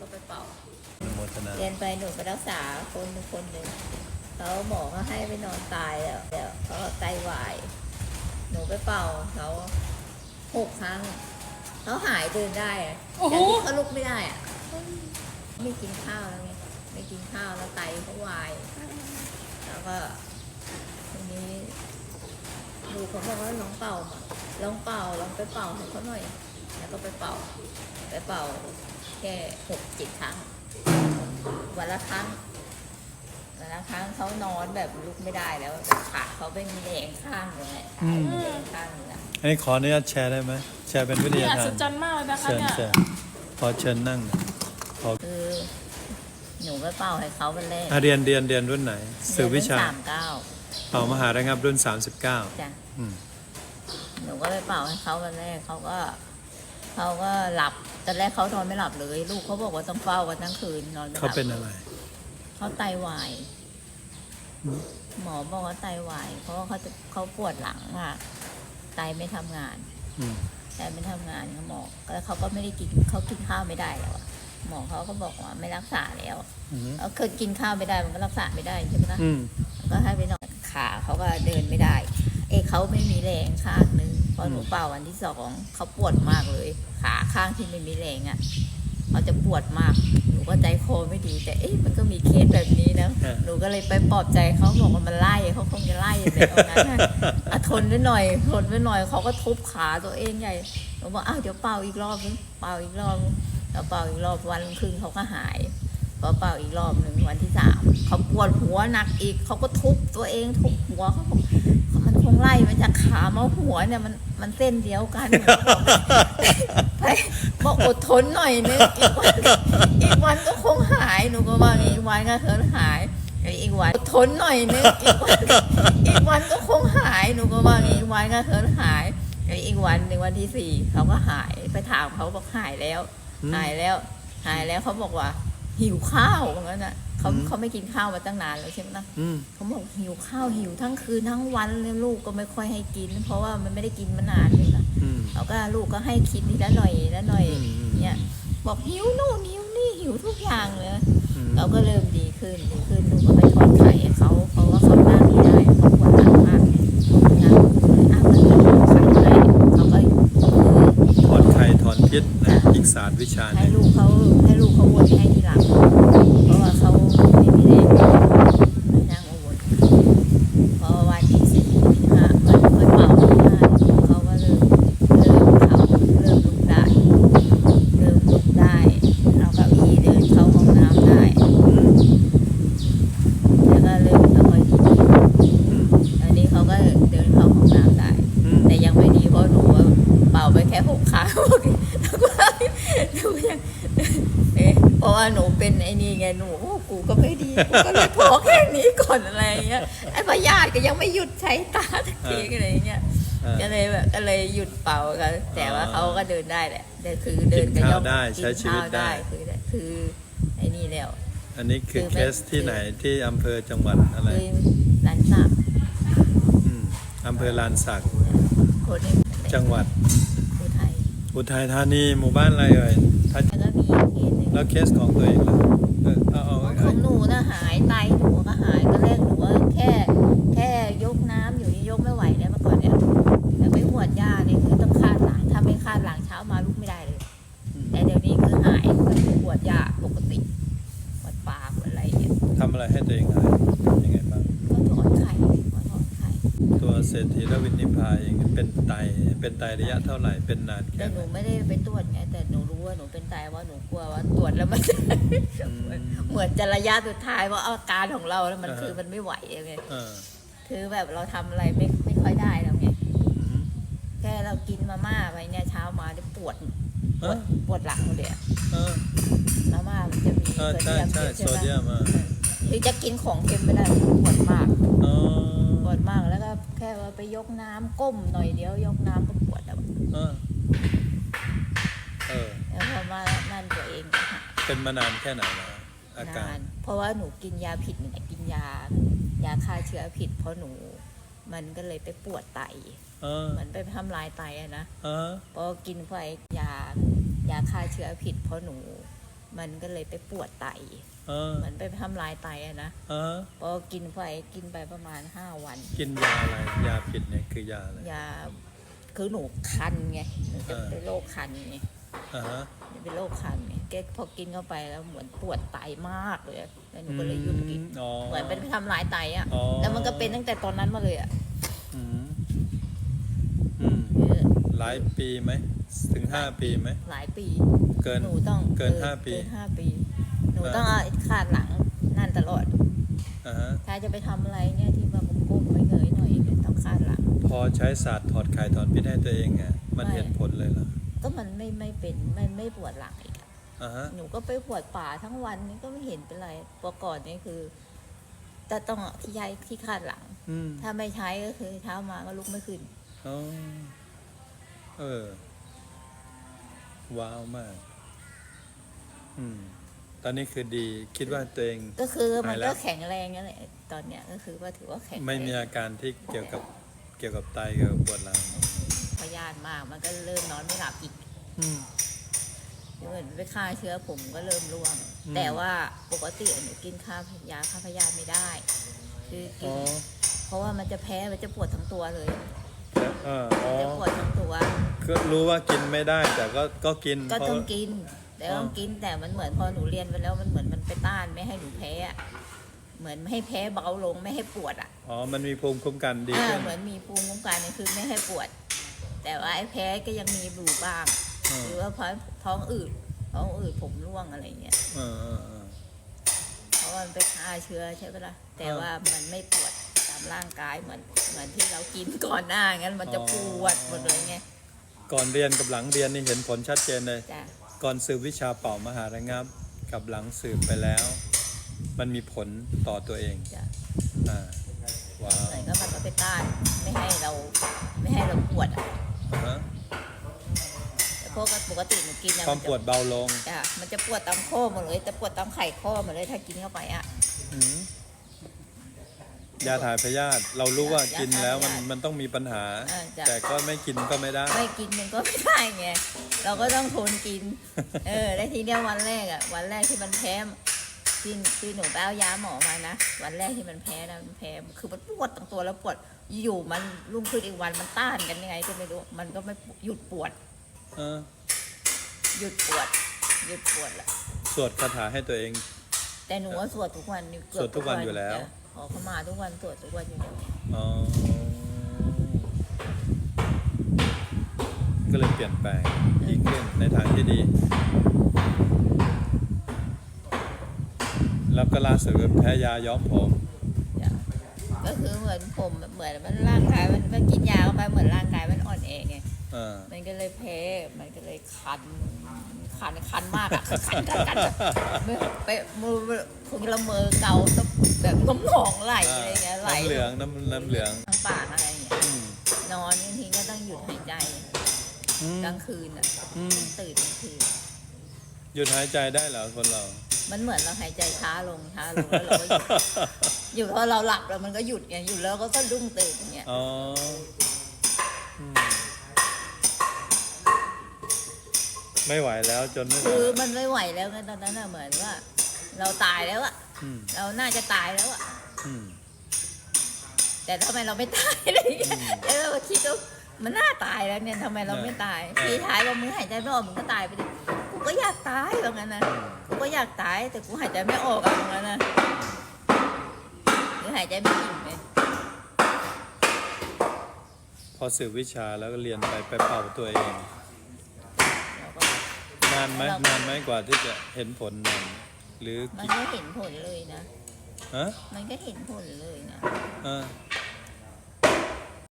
ก็ไปเป่าอนุโมทนาเรียนไปหนูไปรักษาคนหนึ่งคนหนึ่งเขาหมอเขาให้ไปนอนตายแล้วเดี๋ยวเขาไตวาย หนูไปเป่าเขาหกครั้งเขาหายเดินได้อะโอ้โหแต่ที่เขาลุกไม่ได้อะไม่กินข้าวแล้วไงไม่กินข้าวแล้วไตเขาวาย แล้วก็ทีนี้ดูเขาบอกว่าลองเป่ามาลองเป่าลองไปเป่าให้เขาหน่อย แล้วก็ไปเป่าไปเป่า แค่หกเจ็ดครั้ง วันละครั้งวันละครั้งเขานอนแบบลุกไม่ได้แล้วแบบขาเขาเป็นแรงข้างเลยขาเป็นแรงข้างเลยนะอันนี้ขออนุญาตแชร์ได้ไหมแชร์เป็นวิทนี่ยาอัทาศนจรรย์มากเลยนะคะเชิญเนี่ยเชิญขอเชิญนั่งหน่อยขอคือหนูไปเป่าให้เขาวันแรกอะเรียนเรียนเรียนรุ่นไหนสื่อวิชาสามเก้าเป่ามหาระงับรุ่น 39 จ้ะอืม หนูก็ไปเป่าให้เขาวันแรกเขาก็ เขาก็หลับตอนแรกเขานอนไม่หลับเลย ลูกเขาบอกว่าต้องเฝ้ากันทั้งคืนนอนไม่หลับเขาเป็นอะไร เขาไตวายอืมหมอบอกว่าไตวาย เพราะว่าเขาจะเขาปวดหลังอะ ไตไม่ทำงานอืมแต่ไม่ทำงานเขาหมอแล้วเขาก็ไม่ได้กินเขากินข้าวไม่ได้แล้วอะหมอเขาก็บอกว่าไม่รักษาแล้วอืมเขาเคยกินข้าวไม่ได้มันก็รักษาไม่ได้ใช่ไหมล่ะ อืมก็ให้ไปนอนขาเขาก็เดินไม่ได้ เอยเขาไม่มีแรงข้างนึงพอหนูเป่าวันที่สองเขาปวดมากเลย ขาข้างที่ไม่มีแรงอะเขาจะปวดมากหนูก็ใจคอไม่ดี แต่เอ๊ะมันก็มีเคสแบบนี้นะอะหนูก็เลยไปปลอบใจเขาบอกว่ามันไล่เขาคงจะไล่แบบนั้นน่ะอะทนไว้หน่อยทนไว้หน่อยเขาก็ทุบขาตัวเองใหญ่หนูบอกอ้าวเดี๋ยวเป่าอีกรอบนึงเป่าอีกรอบนึงแล้วเป่าอีกรอบวันครึ่งเขาก็หายพอเป่าอีกรอบหนึ่งวันที่สามเขาปวดหัวหนักอีกเขาก็ทุบตัวเองทุบหัวเขาบอกมัน คงไล่มาจากขามาหัวเนี่ยมันมันเส้นเดียวกันไปบอกอดทนหน่อยนึงอีกวันอีกวันก็คงหายหนูก็ว่าอีกวันก็เคินหายอีกวันอดทนหน่อยนึงอีกวันอีกวันก็คงหายหนูก็ว่าอีกวันก็เคินหายอีกวันหนึ่งวันที่สี่เขาก็หายไปถามเขาบอกหายแล้วอืมหายแล้ว หายแล้วเขาบอกว่า หิวข้าวว่างั้นน่ะเขาอืมเขาไม่กินข้าวมาตั้งนานแล้วใช่ไหมล่ะอืมเขาบอกหิวข้าวหิวทั้งคืนทั้งวันเลยลูกก็ไม่ค่อยให้กิน เพราะว่ามันไม่ได้กินมานานเลยล่ะอืมเราก็ลูกก็ให้คิดทีละหน่อยละหน่อยอืมอืมเนี่ยบอกหิวนู่นหิวนี่หิวทุกอย่างเลยอืมเราก็เริ่มดีขึ้นดีขึ้นหนูก็ไปถอนไข่ให้เขาเพราะว่าเขานั่งไม่ได้เขาปวดหลังมากนะอะมันถอนไข่ให้เขาก็คือถอนไข่ถอนพิษนะอีกศาสตร์วิชาหให้นึ่ง ลูกเขาให้ลูกเขาวนให้ทีหลัง เพราะว่าเขาไม่มีแรงนั่งมาวนพอวันที่สี่ห้าวันค่อยเป่าที่ห้าเขาก็เริ่มเริ่มเขาเริ่มลุกได้ เริ่มลุกได้เอาเก้าอี้เดินเข้าห้องน้ำได้ แล้วก็เริ่มไม่ค่อยดี อืม อันนี้เขาก็เดินเข้าห้องน้ำได้ อืม แต่ยังไม่ดีเพราะหนูว่าเป่าไปแค่หกครั้งแล้วก็หนู ยังเอ๊ะเพราะว่าหนูเป็นไอ้นี่ไงหนูโอ้กูก็ไม่ดีกูก็เลยพอแค่นี้ก่อนอะไรเงี้ยไอ้พยาธิก็ยังไม่หยุดใช้ตาสักทีอะไรเงี้ยอ่าก็เลยแบบก็เลยหยุดเป่ากันแต่ว่าเขาก็เดินได้แหละแต่คือเดินก็กินข้าวย่อมได้ใช้ชีวิตได้กินข้าคือคือไอ้นี่แล้ว อันนี้คือคือเคไม่สที่ไหนที่อำเภอจังหวัดอะไรคือร้านสักอืมอำเภอลานสักคนนี้จังหวัดอุทัยอุทัยธานีหมู่บ้านอะไรเอ่ย แล้วเคสของตัวเองล่ะเออเอาเอาขอาองหนูนะหาย เศรษฐีและวินิพพาเองเป็นไตเป็นไตระยะเท่าไหร่เป็นนานแต่แค่หไหนนูไม่ได้ไปตรวจไง แต่หนูรู้ว่าหนูเป็นไตว่าหนูกลัวว่าตรวจแล้วมันจะอืมเหมือนจะระยะสุดท้ายว่าอาการของเราแล้วมันอ่าฮะคือมันไม่ไหวไงเออคือแบบเราทำอะไรไม่ไม่ค่อยได้แล้วไงอืมแค่เรากินมาม่าไปเนี่ยเช้ามาได้ปวดปเอวดอปวดหลังเลยอะเออ มาม่ามันจะมีเออใช่ใช่เยโซเดียมอะ คือจะกินของเค็มไม่ได้ปวดมากอ๋อปวดมากแล้วก็ แค่ว่าไปยกน้ำก้มหน่อยเดียวยกน้ำก็ปวดแล้วเออ เออ แล้วพอมานั่นตัวเองก็หาย เป็นมานานแค่ไหนแล้วอาการนานเพราะว่าหนูกินยาผิดนี่แหละกินยายาฆ่าเชื้อผิด เพราะหนู มันก็เลยไปปวดไตเออเหมือนไปทำลายไตอะนะเออพอกินไปยายาฆ่าเชื้อผิด เพราะหนู มันก็เลยไปปวดไตเออเหมือนไปทำลายไตอะนะเออ พอกินไปกินไปประมาณห้าวัน กินยาอะไร ยาผิดเนี่ยคือยาอะไร ยาคือหนูคันไงหนูจะเออเป็นโรคคันไงอ่าฮะ หนูเป็นโรคคันไงแกพอกินเข้าไปแล้วเหมือนปวดไตมากเลยอะแล้วหนูก็เลยหยุดกินอ๋อ เหมือนเป็นไปทำลายไตอะอ๋อ แล้วมันก็เป็นตั้งแต่ตอนนั้นมาเลยอะ อืมอืม เออ หลายปีไหมถึงห้าปีไหม หลายปีเกินหนูต้องเกินห้าปี เกินห้าปี หนูเออต้องเอาขาดหลังนั่นตลอดอ่าฮะถ้าจะไปทำอะไรเนี่ยที่ว่าก้มๆไม่เงยหน่อยเนี่ยต้องขาดหลัง พอใช้ศาสตร์ถอดไข่ถอนพิษให้ตัวเองอะมันไม่ เห็นผลเลยเหรอก็มันไม่ไม่เป็นไม่ไม่ปวดหลังอีกอะอ่าฮะหนูก็ไปปวดป่าทั้งวันนี่ก็ไม่เห็นเป็นไรปกก่อนนี่คือแต่ต้องเอาที่ย้ายที่คาดหลัง อืมถ้าไม่ใช้ก็คือเช้ามาก็ลุกไม่ขึ้น อ๋อ เออ ว้าวมาก อืม ตอนนี้คือดี คิดว่าตัวเอง ก็คือมันหายแล้ก็วแข็งแรงนั่นแหละตอนเนี้ยก็คือว่าถือว่าแข็งไม่มีแรงอาการที่เกี่ยวกับเกี่ยวกับไตเกี่ยวกับปวดหลังพยาธิมาก มันก็เริ่มนอนไม่หลับอีกอืมเหมือนไปฆ่าเชื้อผมก็เริ่มร่วงอืมแต่ว่าปกติหนูกินค่ายาฆ่าพยาธิไม่ได้ คือกิอ๋นอเพราะว่ามันจะแพ้มันจะปวดทั้งตัวเลยแล้ว เอออ๋อจะปวดทั้งตัวก็รู้ว่ากินไม่ได้แต่ก็ก็กินก็เพราะ ต้องกิน แต่ต้องกินแต่มันเหมือนพอหนูเรียนไปแล้วมันเหมือนมันไปต้านไม่ให้หนูแพ้อะเหมือนไม่ให้แพ้เบาลงไม่ให้ปวดอะอ๋อมันมีภูมิคุ้มกันดีอ่าขึ้นเหมือนมีภูมิคุ้มกันเนี่ยคือไม่ให้ปวด แต่ว่าไอ้แพ้ก็ยังมีอยู่บ้าง เอหอรือว่าเพราะท้องอืดท้องอืดผมร่วงอะไรเงี้ยเออเออเออ เพราะว่ามันไปฆ่าเชื้อใช่ไหมล่ะแต่อ่าว่ามันไม่ปวดตามร่างกายเหมือนเหมือนที่เรากินก่อนหน้างั้นมันจะอ๋อปวดหมดเลยไงก่อนเรียนกับหลังเรียนนี่เห็นผลชัดเจนเลย จ้ะก่อนสืบวิชาเป่ามหาระงับ กับหลังสืบไปแล้ว มันมีผลต่อตัวเองจ้ะอ่าว้าวเหมือนก็มันก็ไปต้านไม่ให้เราไม่ให้เราปวดอะอ่าฮะแต่พวกปกติหนูกินอะความนจะปวดเบาลงจ้ะมันจะปวดตามข้อหมดเลย แต่ปวดตามไข่ข้อหมดเลยถ้ากินเข้าไปอะ อืม ยาถ่ายพยาธิเรารู้ว่ากินแล้วมันยาถ่ายพยาธิมันต้องมีปัญหาอ่าจ้ะ แต่ก็ไม่กินก็ไม่ได้ ไม่กินมันก็ไม่ได้ไงเราก็ต้องทนกิน เออแล้วทีเนี้ยวันแรกอะ วันแรกที่มันแพ้ที่ที่หนูไปเอายาหมอมานะวันแรกที่มันแพ้นะมันแพ้คือมันปวดทั้งตัวแล้วปวดอยู่มันรุ่งขึ้นอีกวันมันต้านกันยังไงก็ไม่รู้มันก็ไม่หยุดปวด เออหยุดปวด หยุดปวดละสวดคาถาให้ตัวเอง แต่หนูว่าสวดทุกวันนี่เกือบสวดทุกวันอยู่แล้ว จ้ะ ขอเข้ามาทุกวันสวดทุกวันอยู่แล้วอ๋อก็เลยเปลี่ยนแปลงดีขึ้นในทางที่ดี แล้วก็ล่าสุดก็แพ้ยาย้อมผมจ้ะก็คือเหมือนผมเหมือนมันร่างกายมันมันกินยาเข้าไปเหมือนร่างกายมันอ่อนแอไงอ่ามันก็เลยแพ้ มันก็เลยคัน คันคันมากอะคันคันคันไปไปมือคงละเมอเกาแบบน้ำหนองไหลอะไรเงี้ยไหลน้ำเหลืองน้ำน้ำเหลืองทางปากอะไรเงี้ยอืมนอนบางทีก็ต้องหยุดหายใจอืมกลางคืนอะอืมตื่นกลางคืนหยุดหายใจได้เหรอคนเรา มันเหมือนเราหายใจช้าลงช้าลงแล้วเราก็หยุดหยุดพอเราหลับแล้วมันก็หยุดไงหยุดแล้วก็สะดุ้งตื่นอย่างเงี้ย ไม่ไหวแล้วจนไม่ไหวคือมันไม่ไหวแล้วไงตอนนั้นอะเหมือนว่า เราตายแล้วอะอืมเราน่าจะตายแล้วอะอืม แต่ทำไมเราไม่ตายอะไรอย่างเงี้ยแล้วเราก็คิดว่ามันน่าตายแล้วเนี่ยทำไมเราไม่ตายเออ พี่ท้ายว่ามึงหายใจไม่ออกมึงก็ตายไปดิกูก็อยากตายแบบนั้นนะกูก็อยากตายแต่กูหายใจไม่ออกอะแบบนั้นนะหรือหายใจไม่อิ่มเลยพอสืบวิชาแล้วก็เรียนไปไปเป่าตัวเองเราก็นานไหมเรานานไหมกว่าที่จะเห็นผลนานหรือมันกี่ก็เห็นผลเลยนะฮะมันก็เห็นผลเลยนะเออ